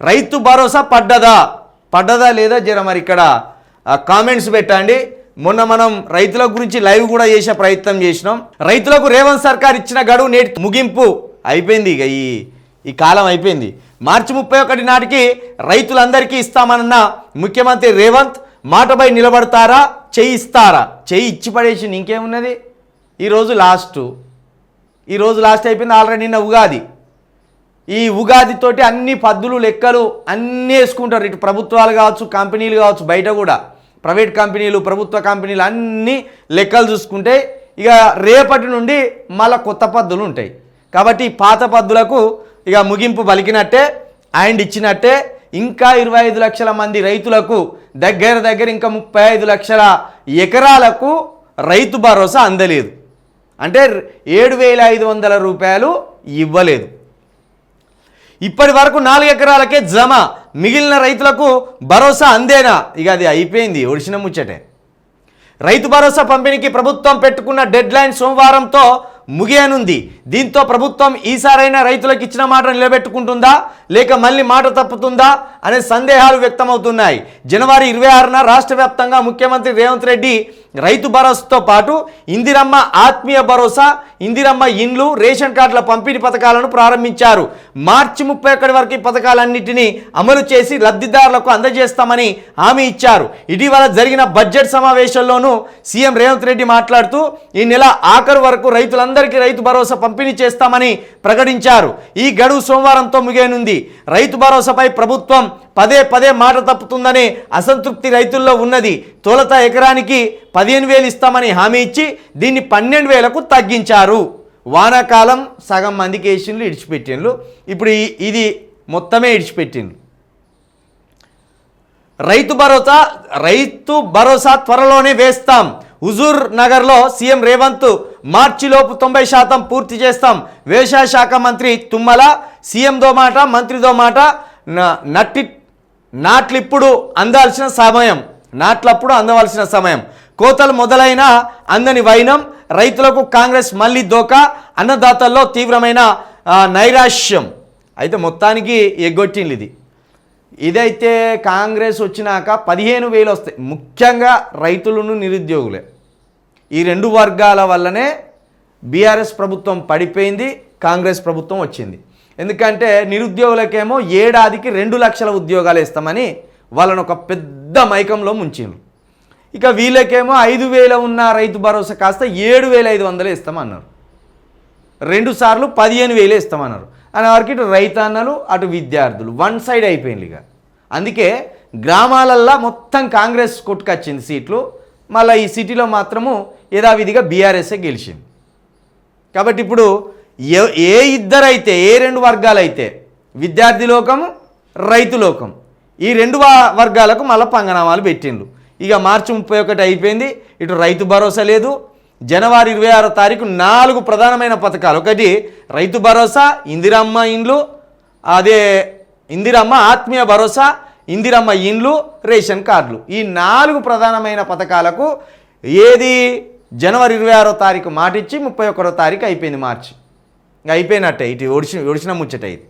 రైతు భరోసా పడ్డదా? పడ్డదా లేదా జర మరి ఇక్కడ కామెంట్స్ పెట్టండి. మొన్న మనం రైతుల గురించి లైవ్ కూడా చేసే ప్రయత్నం చేసినాం. రైతులకు రేవంత్ సర్కార్ ఇచ్చిన గడువు నేటి ముగింపు అయిపోయింది ఇక ఈ ఈ కాలం అయిపోయింది. మార్చి ముప్పై ఒకటి నాటికి రైతులందరికీ ఇస్తామన్న ముఖ్యమంత్రి రేవంత్ మాటపై నిలబడతారా? చేయి ఇస్తారా? చేయి ఇచ్చి పడేసి ఇంకేమున్నది? ఈరోజు లాస్ట్ ఈరోజు లాస్ట్ అయిపోయింది ఆల్రెడీ నిన్న ఉగాది. ఈ ఉగాదితోటి అన్ని పద్దులు లెక్కలు అన్నీ వేసుకుంటారు. ఇటు ప్రభుత్వాలు కావచ్చు కంపెనీలు కావచ్చు బయట కూడా. ప్రైవేట్ కంపెనీలు ప్రభుత్వ కంపెనీలు అన్నీ లెక్కలు చూసుకుంటే ఇక రేపటి నుండి మళ్ళా కొత్త పద్దులు ఉంటాయి. కాబట్టి పాత పద్దులకు ఇక ముగింపు పలికినట్టే అండ్ ఇచ్చినట్టే ఇంకా ఇరవై ఐదు లక్షల మంది రైతులకు దగ్గర దగ్గర ఇంకా ముప్పై ఐదు లక్షల ఎకరాలకు రైతు భరోసా అందలేదు. అంటే ఏడు వేల ఐదు వందల రూపాయలు ఇవ్వలేదు. ఇప్పటి వరకు నాలుగు ఎకరాలకే జమ. మిగిలిన రైతులకు భరోసా అందేనా? ఇక అది అయిపోయింది ఒడిసిన ముచ్చటే. రైతు భరోసా పంపిణీకి ప్రభుత్వం పెట్టుకున్న డెడ్ లైన్ సోమవారంతో ముగియనుంది. దీంతో ప్రభుత్వం ఈసారైనా రైతులకు ఇచ్చిన మాట నిలబెట్టుకుంటుందా? లేక మళ్ళీ మాట తప్పుతుందా? అనే సందేహాలు వ్యక్తమవుతున్నాయి. జనవరి ఇరవై ఆరున రాష్ట్ర వ్యాప్తంగా ముఖ్యమంత్రి రేవంత్ రెడ్డి రైతు భరోసాతో పాటు ఇందిరమ్మ ఆత్మీయ భరోసా ఇందిరమ్మ ఇండ్లు రేషన్ కార్డుల పంపిణీ పథకాలను ప్రారంభించారు. మార్చి ముప్పై ఒకటి వరకు ఈ పథకాలన్నింటినీ అమలు చేసి లబ్ధిదారులకు అందజేస్తామని హామీ ఇచ్చారు. ఇటీవల జరిగిన బడ్జెట్ సమావేశంలోనూ సీఎం రేవంత్ రెడ్డి మాట్లాడుతూ ఈ నెల ఆఖరు వరకు రైతులందరికీ రైతు భరోసా పంపిణీ చేస్తామని ప్రకటించారు. ఈ గడువు సోమవారంతో ముగియనుంది. రైతు భరోసాపై ప్రభుత్వం పదే పదే మాట తప్పుతుందనే అసంతృప్తి రైతుల్లో ఉన్నది. తొలత ఎకరానికి పదిహేను వేలు ఇస్తామని హామీ ఇచ్చి దీన్ని పన్నెండు వేలకు తగ్గించారు. వానాకాలం సగం మందికి వేసిండ్లు ఇడిచిపెట్టిండ్లు. ఇప్పుడు ఇది మొత్తమే ఇడిచిపెట్టిండ్లు. రైతు భరోసా రైతు భరోసా త్వరలోనే వేస్తాం. హుజూర్ నగర్లో సీఎం రేవంత్ మార్చిలోపు తొంభై శాతం పూర్తి చేస్తాం. వ్యవసాయ శాఖ మంత్రి తుమ్మల సీఎంతో మాట మంత్రితో మాట నట్టి నాట్లిప్పుడు అందాల్సిన సమయం. నాట్లప్పుడు అందవలసిన సమయం. కోతలు మొదలైన అందని వైనం రైతులకు కాంగ్రెస్ మళ్ళీ దోకా అన్నదాతల్లో తీవ్రమైన నైరాశ్యం. అయితే మొత్తానికి ఎగ్గొట్టింది ఇది. ఇదైతే కాంగ్రెస్ వచ్చినాక పదిహేను వేలు వస్తాయి. ముఖ్యంగా రైతులను నిరుద్యోగులే. ఈ రెండు వర్గాల వల్లనే బీఆర్ఎస్ ప్రభుత్వం పడిపోయింది కాంగ్రెస్ ప్రభుత్వం వచ్చింది. ఎందుకంటే నిరుద్యోగులకేమో ఏడాదికి రెండు లక్షల ఉద్యోగాలు ఇస్తామని వాళ్ళని ఒక పెద్ద మైకంలో ముంచిండ్రు. ఇక వీళ్ళకేమో ఐదు వేల ఉన్న రైతు భరోసా కాస్త ఏడు వేల ఐదు వందలు ఇస్తామన్నారు. రెండు సార్లు పదిహేను వేలే ఇస్తామన్నారు. అని వారికి ఇటు రైతన్నలు అటు విద్యార్థులు వన్ సైడ్ అయిపోయింది ఇక. అందుకే గ్రామాలల్లో మొత్తం కాంగ్రెస్ కొట్టుకొచ్చింది సీట్లు. మళ్ళీ ఈ సిటీలో మాత్రము యథావిధిగా బీఆర్ఎస్ఏ గెలిచింది. కాబట్టి ఇప్పుడు ఏ ఏ ఇద్దరైతే ఏ రెండు వర్గాలైతే విద్యార్థి లోకము రైతు లోకం ఈ రెండు వర్గాలకు మళ్ళీ పంగనామాలు పెట్టిండ్రు. ఇక మార్చి ముప్పై ఒకటి అయిపోయింది. ఇటు రైతు భరోసా లేదు. జనవరి ఇరవై ఆరో తారీఖు నాలుగు ప్రధానమైన పథకాలు. ఒకటి రైతు భరోసా ఇందిరమ్మ ఇండ్లు అదే ఇందిరమ్మ ఆత్మీయ భరోసా ఇందిరమ్మ ఇండ్లు రేషన్ కార్డులు. ఈ నాలుగు ప్రధానమైన పథకాలకు ఏది జనవరి ఇరవై ఆరో తారీఖు మాటిచ్చి ముప్పై ఒకటో తారీఖు అయిపోయింది మార్చి. ఇంకా అయిపోయినట్టే. ఇటు ఒడిచి ఒడిచిన ముచ్చట ఇది.